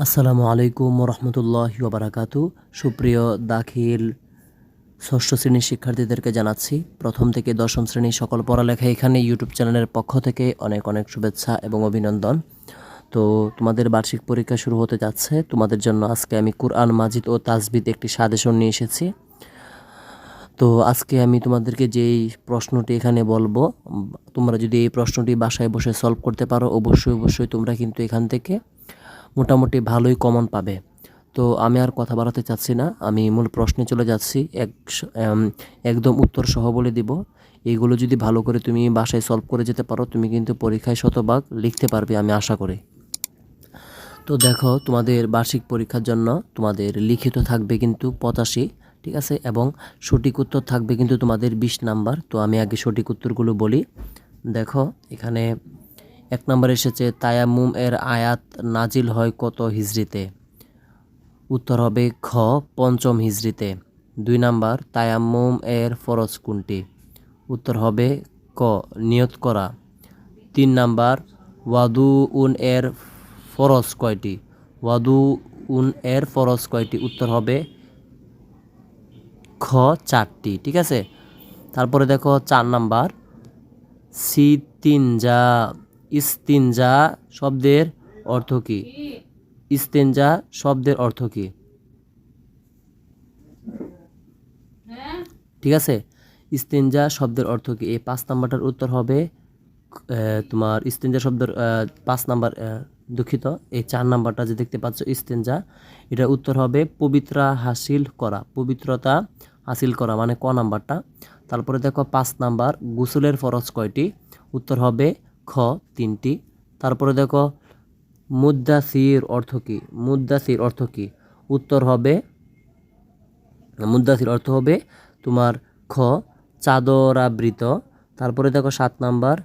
আসসালামু আলাইকুম রহমতুল্লাহ বারাকাতু সুপ্রিয় দাখিল ষষ্ঠ শ্রেণির শিক্ষার্থীদেরকে জানাচ্ছি, প্রথম থেকে দশম শ্রেণির সকল পড়ালেখা এখানে ইউটিউব চ্যানেলের পক্ষ থেকে অনেক অনেক শুভেচ্ছা এবং অভিনন্দন। তো তোমাদের বার্ষিক পরীক্ষা শুরু হতে যাচ্ছে, তোমাদের জন্য আজকে আমি কুরআন মাজিদ ও তাজবিদ একটি সাজেশন নিয়ে এসেছি। তো আজকে আমি তোমাদেরকে যেই প্রশ্নটি এখানে বলব তোমরা যদি এই প্রশ্নটি বাসায় বসে সলভ করতে পারো, অবশ্যই অবশ্যই তোমরা কিন্তু এখান থেকে মোটামুটি ভালোই কমন পাবে। তো আমি আর কথা বাড়াতে চাচ্ছি না। আমি মূল প্রশ্নে চলে যাচ্ছি। এক একদম উত্তর সহ বলে দিব। এইগুলো যদি ভালো করে তুমি বাসায় সলভ করে যেতে পারো, তুমি কিন্তু পরীক্ষায় শতভাগ লিখতে পারবে, আমি আশা করি। তো দেখো, তোমাদের বার্ষিক পরীক্ষার জন্য তোমাদের লিখিত থাকবে কিন্তু পঁচাশি, ঠিক আছে? এবং সঠিক উত্তর থাকবে কিন্তু তোমাদের বিশ নাম্বার। তো আমি আগে সঠিক উত্তরগুলো বলি। দেখো, এখানে এক নম্বর এসেছে, তায়াম্মুম এর আয়াত নাজিল হয় কত হিজরিতে? উত্তর হবে খ, পঞ্চম হিজরিতে। দুই নাম্বার, তায়াম্মুম এর ফরজ কোনটি? উত্তর হবে ক, নিয়ত করা। তিন নাম্বার ওয়াদু উন এর ফরজ কয়টি? ওয়াদু উন এর ফরজ কয়টি? উত্তর হবে খ, চারটি, ঠিক আছে? তারপরে দেখো চার নাম্বার, সিতিনজা ইস্তিনজা শব্দের অর্থ কি? ইস্তেঞ্জা শব্দের অর্থ কি? ঠিক আছে? ইস্তেঞ্জা শব্দের অর্থ কি? এই পাঁচ নাম্বারটার উত্তর হবে তোমার ইস্তেঞ্জা শব্দের পাঁচ নাম্বার দুঃখিত। এই চার নাম্বারটা যে দেখতে পাচ্ছ ইস্তেঞ্জা এটার উত্তর হবে পবিত্রা হাসিল করা। পবিত্রতা হাসিল করা মানে ক নাম্বারটা? তারপরে দেখো পাঁচ নাম্বার, গোসলের ফরজ কয়টি? উত্তর হবে খ তিনটি। তারপরে দেখো মুদ্দাসির অর্থ কী? মুদ্দাসির অর্থ কী? উত্তর হবে মুদ্দাসির অর্থ হবে তোমার খ, চাদরাবৃত। তারপরে দেখো সাত নাম্বার,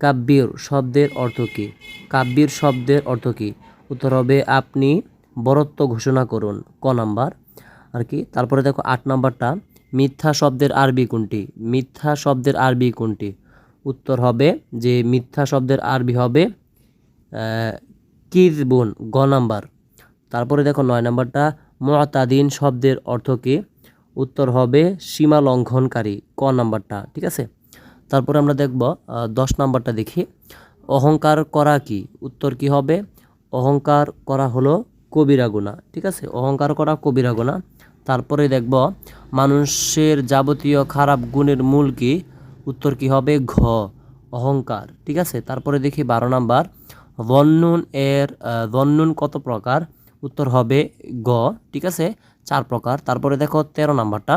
কাব্যির শব্দের অর্থ কী? কাব্যির শব্দের অর্থ কী? উত্তর হবে, আপনি বরত্ব ঘোষণা করুন, ক নাম্বার। আর কি? তারপরে দেখো আট নাম্বারটা, মিথ্যা শব্দের আরবি কোনটি? মিথ্যা শব্দের আরবি কোনটি? উত্তর হবে যে মিথ্যা শব্দের আরবি হবে কিরবুন, গ নাম্বার। তারপরে দেখো নয় নাম্বারটা, মতাদিন শব্দের অর্থ কী? উত্তর হবে সীমা লঙ্ঘনকারী, ক নাম্বারটা, ঠিক আছে? তারপরে আমরা দেখব দশ নাম্বারটা দেখি। অহংকার করা কি? উত্তর কি হবে? অহংকার করা হলো কবিরা গুণা, ঠিক আছে? অহংকার করা কবিরা গুণা। তারপরে দেখব, মানুষের যাবতীয় খারাপ গুণের মূল কি? উত্তর কি হবে? ঘ অহংকার। ঠিক আছে? তারপরে দেখি বারো নাম্বার। বন্নুন এর আহ, বন্নুন কত প্রকার? উত্তর হবে গ ঠিক আছে? চার প্রকার। তারপরে দেখো তেরো নাম্বারটা।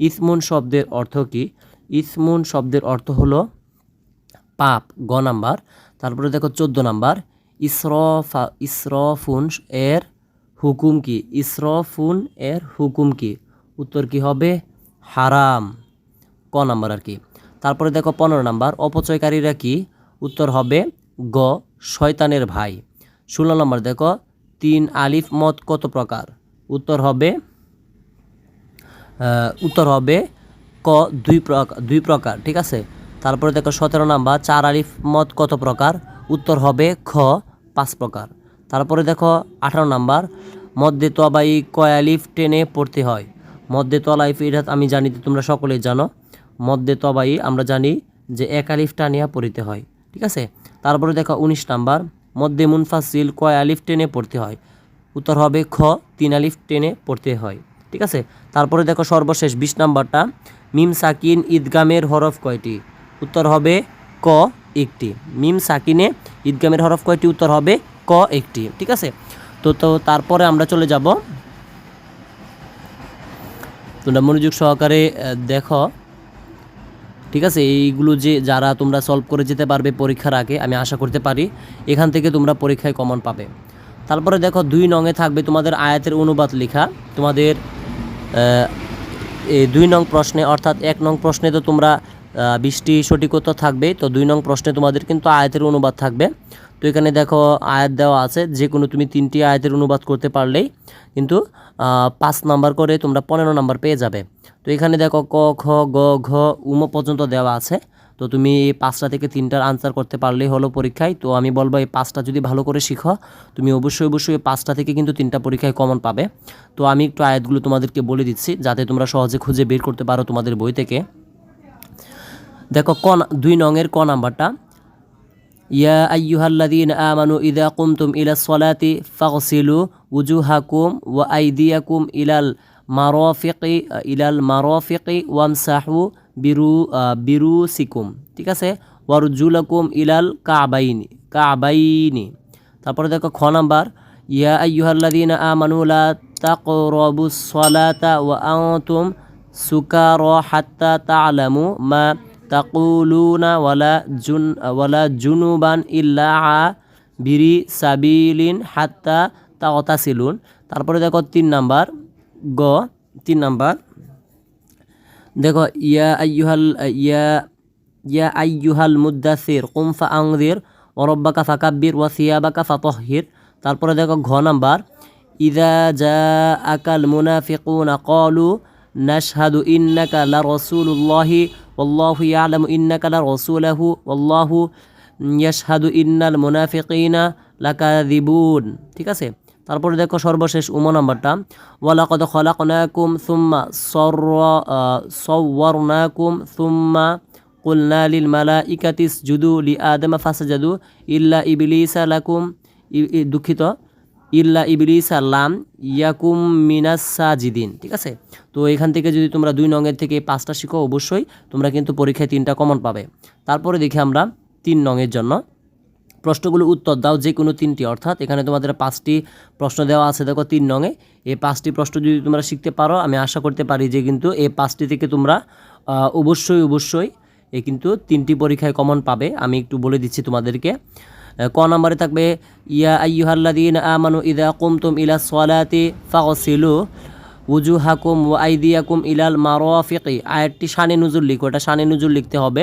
ইসমুন শব্দের অর্থ কি? ইসমুন শব্দের অর্থ হলো পাপ গ নাম্বার। তারপরে দেখো চোদ্দ নাম্বার। ইসরফা ইসরফুন এর হুকুম কি? ইসরফুন এর হুকুম কি? উত্তর কি হবে? হারাম। ক নাম্বার আর কি? তারপরে দেখো পনেরো নাম্বার, অপচয়কারীরা কি? উত্তর হবে গ, শয়তানের ভাই। ষোলো নম্বর দেখো, তিন আলিফ মত কত প্রকার? উত্তর হবে উত্তর হবে ক, দুই প্রকার দুই প্রকার, ঠিক আছে? তারপরে দেখো সতেরো নাম্বার, চার আলিফ মত কত প্রকার? উত্তর হবে খ, পাঁচ প্রকার। তারপরে দেখো আঠারো নাম্বার, মধ্যে তো তবাই কয় আলিফ টেনে পড়তে হয়। মধ্যে তলাইফ এটা আমি জানি, তোমরা সকলেই জানো। মধ্যে তবাই, আমরা জানি যে এক আলিফ টানিয়া পড়িতে হয়, ঠিক আছে? তারপরে দেখো উনিশ নাম্বার মধ্যে মুনফাসিল কয় আলিফ টেনে পড়তে হয়? উত্তর হবে খ, তিন আলিফ টেনে পড়তে হয়, ঠিক আছে? তারপরে দেখো সর্বশেষ বিশ নাম্বারটা, মিম সাকিন ঈদগামের হরফ কয়টি? উত্তর হবে ক একটি। মিম সাকিনে ঈদগামের হরফ কয়টি? উত্তর হবে ক একটি, ঠিক আছে? তো তো তারপরে আমরা চলে যাব। তোমরা মনোযোগ সহকারে দেখো ঠিক আছে? এইগুলো যে যারা তোমরা সলভ করে যেতে পারবে পরীক্ষার আগে, আমি আশা করতে পারি এখান থেকে তোমরা পরীক্ষায় কমন পাবে। তারপরে দেখো, দুই নঙে থাকবে তোমাদের আয়াতের অনুবাদ লেখা। তোমাদের এই দুই নং প্রশ্নে, অর্থাৎ এক নং প্রশ্নে তো তোমরা বিশটি সঠিক থাকবে, তো দুই নং প্রশ্নে তোমাদের কিন্তু আয়াতের অনুবাদ থাকবে। তো এখানে দেখো আয়াত দেওয়া আছে যে কোনো তুমি তিনটি আয়াতের অনুবাদ করতে পারলেই কিন্তু পাঁচ নাম্বার করে তোমরা পনেরো নাম্বার পেয়ে যাবে। তো এখানে দেখো ক, খ, গ, ঘ, উম পর্যন্ত দেওয়া আছে। তো তুমি এই পাঁচটা থেকে তিনটার আনসার করতে পারলেই হলো পরীক্ষায়। তো আমি বলব এই পাঁচটা যদি ভালো করে শিখো, তুমি অবশ্যই অবশ্যই পাঁচটা থেকে কিন্তু তিনটা পরীক্ষায় কমন পাবে। তো আমি একটু আয়াতগুলো তোমাদেরকে বলে দিচ্ছি, যাতে তোমরা সহজে খুঁজে বের করতে পারো তোমাদের বই থেকে। দেখো ক, দুই নংয়ের ক নাম্বারটা। আইয়ুহাল্লাযীনা আমানু ইযা কুমতুম ইলাস সালাতি ফাগসিলু উজুহাকুম ওয়া আইদিয়াকুম ইলাল মারাফিকি ইলাল মারাফিকি ওয়ামসাহু বিরু আহ, বিরুসিকুম। ঠিক আছে? ওয়ারজুলাকুম ইলাল কাবাইনি কাবাইনি। তারপরে দেখো খ নাম্বার। ইয়া আইয়ুহাল্লাযীনা আমানু লা তাকরাবুস সালাতা ওয়া আনতুম সুকারা হাত্তা তা'লামু মা তাকুলুনা ওয়ালা জুন, ওয়ালা জুনুবান ইল্লা বিরি সাবিলিন হাত্তা তাওতাসিলুন তারপরে দেখো তিন নাম্বার, গ, তিন নাম্বার। দেখো, ইয়া আইয়ুহাল, ইয়া ইয়া আইয়ুহাল মুদাসির কুম ফা আংদির ওরব্বাকা ফাকাব্বির, ওয়া সিয়াবাকা ফাতহির তারপরে দেখো ঘ নাম্বার, ইদা জা আকাল মুনাফিকুনা কলু নাশহাদু ইন্নাকা লা রাসূলুল্লাহি ইয়ালামু ইন্নাকা লা রাসূলুহু ওয়াল্লাহু ইয়াশহাদু ইন্নাল মুনাফিকিনা লাকাযিবুন ঠিক আছে? তারপরে দেখো সর্বশেষ উম নাম্বারটা। ওয়ালাকদ খলাকনাকুম সুম্মা সওয়ারনাকুম সুম্মা কুলনা লিল মালাইকাতিস জুদু লি আদম ফাসাজাদু ইল্লা ইবলিসা লাকুম দুঃখিত। ইল্লা ইবলিসা লাম ইয়াকুম মিনাস সাজিদিন, ঠিক আছে? তো এখান থেকে যদি তোমরা দুই নঙের থেকে পাঁচটা শিখো, অবশ্যই তোমরা কিন্তু পরীক্ষায় তিনটা কমন পাবে। তারপরে দেখি আমরা তিন নঙের জন্য। প্রশ্নগুলো উত্তর দাও যে কোনো তিনটি, অর্থাৎ এখানে তোমাদের পাঁচটি প্রশ্ন দেওয়া আছে, দেখো তিন নঙে। এই পাঁচটি প্রশ্ন যদি তোমরা শিখতে পারো, আমি আশা করতে পারি যে কিন্তু এই পাঁচটি থেকে তোমরা অবশ্যই অবশ্যই এ কিন্তু তিনটি পরীক্ষায় কমন পাবে। আমি একটু বলে দিচ্ছি তোমাদেরকে। ক নম্বরে থাকবে, ইয়া আইয়ুহাল্লাযীন আমানু ইদা কুমতুম ইলা সলাতি ফাগসিলু উজু হাকুম ও আইদি হাকুম ইলাল মারোয়াফিকি আয়াতটি শানে নুজুল লিখো, এটা শানে নুজুল লিখতে হবে।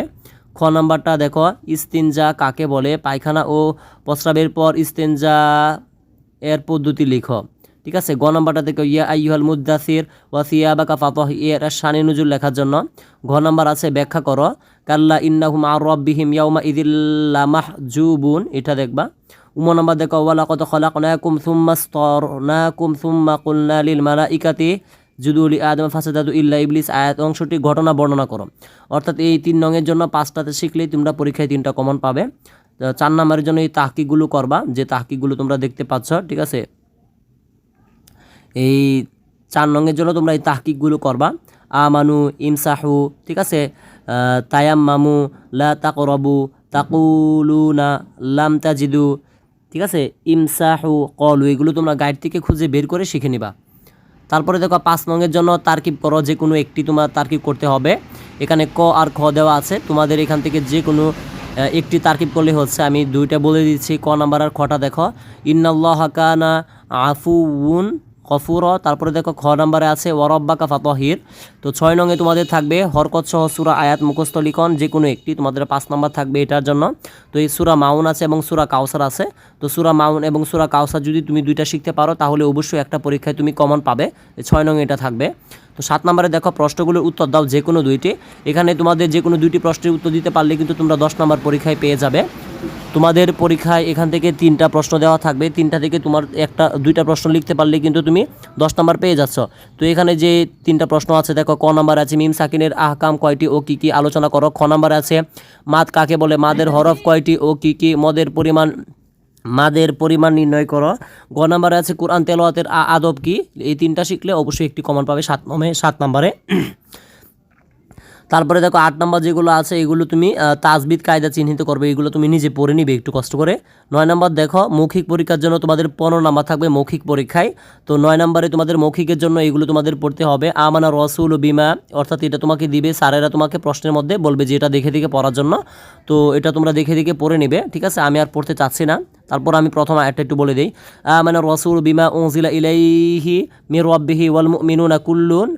খ নম্বরটা দেখো, ইস্তিনজা কাকে বলে? পায়খানা ও প্রস্রাবের পর ইস্তিনজা এর পদ্ধতি লিখো। ঠিক আছে, গ নাম্বারটা দেখো, ইয়া আইয়ুহাল মুদাসির ওয়াসিয়া বাকা ফাতহ এর শানে নজুর লেখার জন্য। ঘ নাম্বার আছে, ব্যাখ্যা করো। কাল্লা ইন্নাহুম আর রব্বিহিম ইয়াউমা ইদিল্লা মাহজুবুন এটা দেখবা। উম নাম্বার দেখো ওয়ালা কত খলাকনাকুম সুম্মা স্তরনাকুম সুম্মা কুলনা লিল মালা মালাইকাতি জুদুলি আদম ফাসাদাদু ইল্লা ইবলিস, আয়াত অংশটি ঘটনা বর্ণনা করো। অর্থাৎ এই তিন নঙের জন্য পাঁচটাতে শিখলেই তোমরা পরীক্ষায় তিনটা কমন পাবে। চার নাম্বারের জন্য এই তাহকিগুলো করবা, যে তাহকিগুলো তোমরা দেখতে পাচ্ছ, ঠিক আছে? এই চার নঙের জন্য তোমরা এই তাহকিকগুলো করবা। আমানু, ইমসাহু, ঠিক আছে? তায়াম মামু লা তাকরবু, তাকুলুনা, লাম তাজিদু, ঠিক আছে? ইমসাহু, কলু, এগুলো তোমরা গাইড থেকে খুঁজে বের করে শিখে নিবা। তারপরে দেখো, পাঁচ নঙের জন্য তারকিব করো, যে কোনো একটি তোমার তারকিব করতে হবে। এখানে ক আর খ দেওয়া আছে। তোমাদের এখান থেকে যে কোনো একটি তারকিব করলে হচ্ছে, আমি দুইটা বলে দিচ্ছি। ক নাম্বার আর খটা দেখো। ইন্নাল্লাহ হাকানা আফুউন কফুর তারপরে দেখো খ নাম্বারে আছে, ওয়ারব্বাকা ফাতহির। তো ছয় নঙে তোমাদের থাকবে হরকত সহ সুরা আয়াত মুখস্থ লিখন যে কোনো একটি তোমাদের পাঁচ নাম্বার থাকবে এটার জন্য। তো এই সুরা মাউন আছে এবং সুরা কাউসার আছে। তো সুরা মাউন এবং সুরা কাউসার যদি তুমি দুইটা শিখতে পারো, তাহলে অবশ্যই একটা পরীক্ষায় তুমি কমন পাবে। ছয় নঙে এটা থাকবে। তো সাত নম্বরে দেখো প্রশ্নগুলোর উত্তর দাও যে কোনো দুইটি। এখানে তোমাদের যে কোনো দুইটি প্রশ্নের উত্তর দিতে পারলে কিন্তু তোমরা দশ নম্বর পরীক্ষায় পেয়ে যাবে। তোমাদের পরীক্ষায় এখান থেকে তিনটা প্রশ্ন দেওয়া থাকবে। তিনটা থেকে তোমার একটা, দুইটা প্রশ্ন লিখতে পারলে কিন্তু তুমি দশ নম্বর পেয়ে যাচ্ছ। তো এখানে যে তিনটা প্রশ্ন আছে, দেখো, ক নাম্বার আছে, মিম সাকিনের আহকাম কয়টি ও কি কি আলোচনা করো। খ নাম্বার আছে, মাদ কাকে বলে? মাদের হরফ কয়টি ও কি কি মদের পরিমাণ, মাদের পরিমাণ নির্ণয় করো। গ নাম্বারে আছে, কোরআন তেলাওয়াতের আ- আদব কি? এই তিনটা শিখলে অবশ্যই একটি কমন পাবে সাত নম্বরে সাত নম্বরে। তারপরে দেখো আট নম্বর যেগুলো আছে, এগুলো তুমি তাজবিদ, কায়দা চিহ্নিত করবে, এগুলো তুমি নিজে পড়ে নিবে একটু কষ্ট করে। নয় নম্বর দেখো, মৌখিক পরীক্ষার জন্য তোমাদের পনেরো নাম্বার থাকবে মৌখিক পরীক্ষায়। তো নয় নম্বরে তোমাদের মৌখিকের জন্য এগুলো তোমাদের পড়তে হবে, আমানা রসুল বিমা, অর্থাৎ এটা তোমাকে দিবে, স্যারেরা তোমাকে প্রশ্নের মধ্যে বলবে যে এটা দেখে দেখে পড়ার জন্য। তো এটা তোমরা দেখে দেখে পড়ে নিবে, ঠিক আছে? আমি আর পড়তে চাচ্ছি না। তারপর আমি প্রথম আয়াতটা একটু বলে দিই। মানে রসুল বিমা উনজিলা ইলাইহি মির রাব্বিহি ওয়াল মুমিনুনা কুল্লুন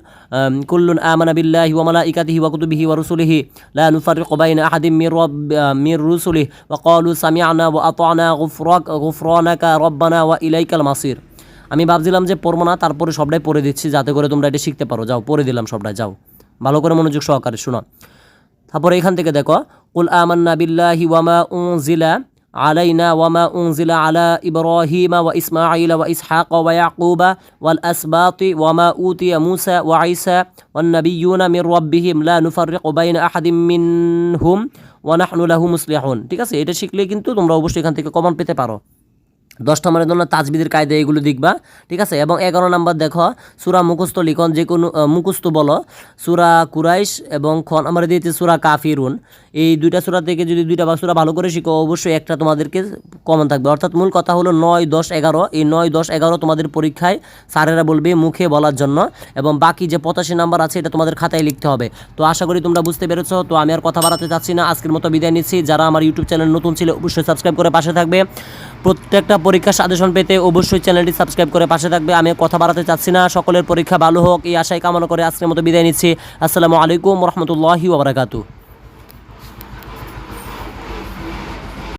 কুল্লুন আমানা বিল্লাহি ওয়া মালাইকাতিহি ওয়া কুতুবিহি ওয়া রুসুলিহি। লা নুফাররিকু বাইনা আহাদিম মির রাব, মির রুসুলিহি ওয়া ক্বালু সামি'না ওয়া আতা'না গুফরাক, গুফরানাকা রাব্বানা ওয়া ইলাইকাল মাসির। আমি ভাবছিলাম যে পড়ব না, তারপরে সবটাই পড়ে দিচ্ছি যাতে করে তোমরা এটা শিখতে পারো। যাও, পড়ে দিলাম সবটাই, যাও। ভালো করে মনোযোগ সহকারে শোনো। তারপরে এখান থেকে দেখো, কুল আমান্না বিল্লাহি ওয়ামা উনজিলা علينا وما أنزل على إبراهيم وإسماعيل وإسحاق ويعقوب والأسباط وما أوتي موسى وعيسى والنبيون من ربهم لا نفرق بين أحد منهم ونحن له مصلحون ঠিক আছে এটা শিখলে কিন্তু তোমরা অবশ্যই এখান থেকে কমন পেতে পারো দশ নম্বরের জন্য তাজবিদের কায়দা এগুলো দেখবা ঠিক আছে? এবং এগারো নম্বর দেখো সুরা মুখস্থ লিখন যে কোনো আহ, মুখস্থ বলো সুরা কুরাইশ এবং খ নম্বরে দিয়েছে সুরা কাফিরুন। এই দুইটা সুরা থেকে যদি দুইটা বা সুরা ভালো করে শিখো অবশ্যই একটা তোমাদেরকে কমন থাকবে। অর্থাৎ মূল কথা হলো নয় দশ এগারো। এই নয় দশ এগারো তোমাদের পরীক্ষায় স্যারেরা বলবে মুখে বলার জন্য এবং বাকি যে পঁচাশি নাম্বার আছে এটা তোমাদের খাতায় লিখতে হবে। তো আশা করি তোমরা বুঝতে পেরেছ তো আমি আর কথা বাড়াতে চাচ্ছি না। আজকের মতো বিদায় নিচ্ছি। যারা আমার ইউটিউব চ্যানেল নতুন ছিল অবশ্যই সাবস্ক্রাইব করে পাশে থাকবে। প্রত্যেকটা পরীক্ষার সাজেশন পেতে অবশ্যই চ্যানেলটি সাবস্ক্রাইব করে পাশে থাকবে। আমি কথা বাড়াতে চাচ্ছি না। সকলের পরীক্ষা ভালো হোক, এই আশায় কামনা করে আজকের মতো বিদায় নিচ্ছি। আসসালামু আলাইকুম রহমতুল্লাহি ওবরাকাতু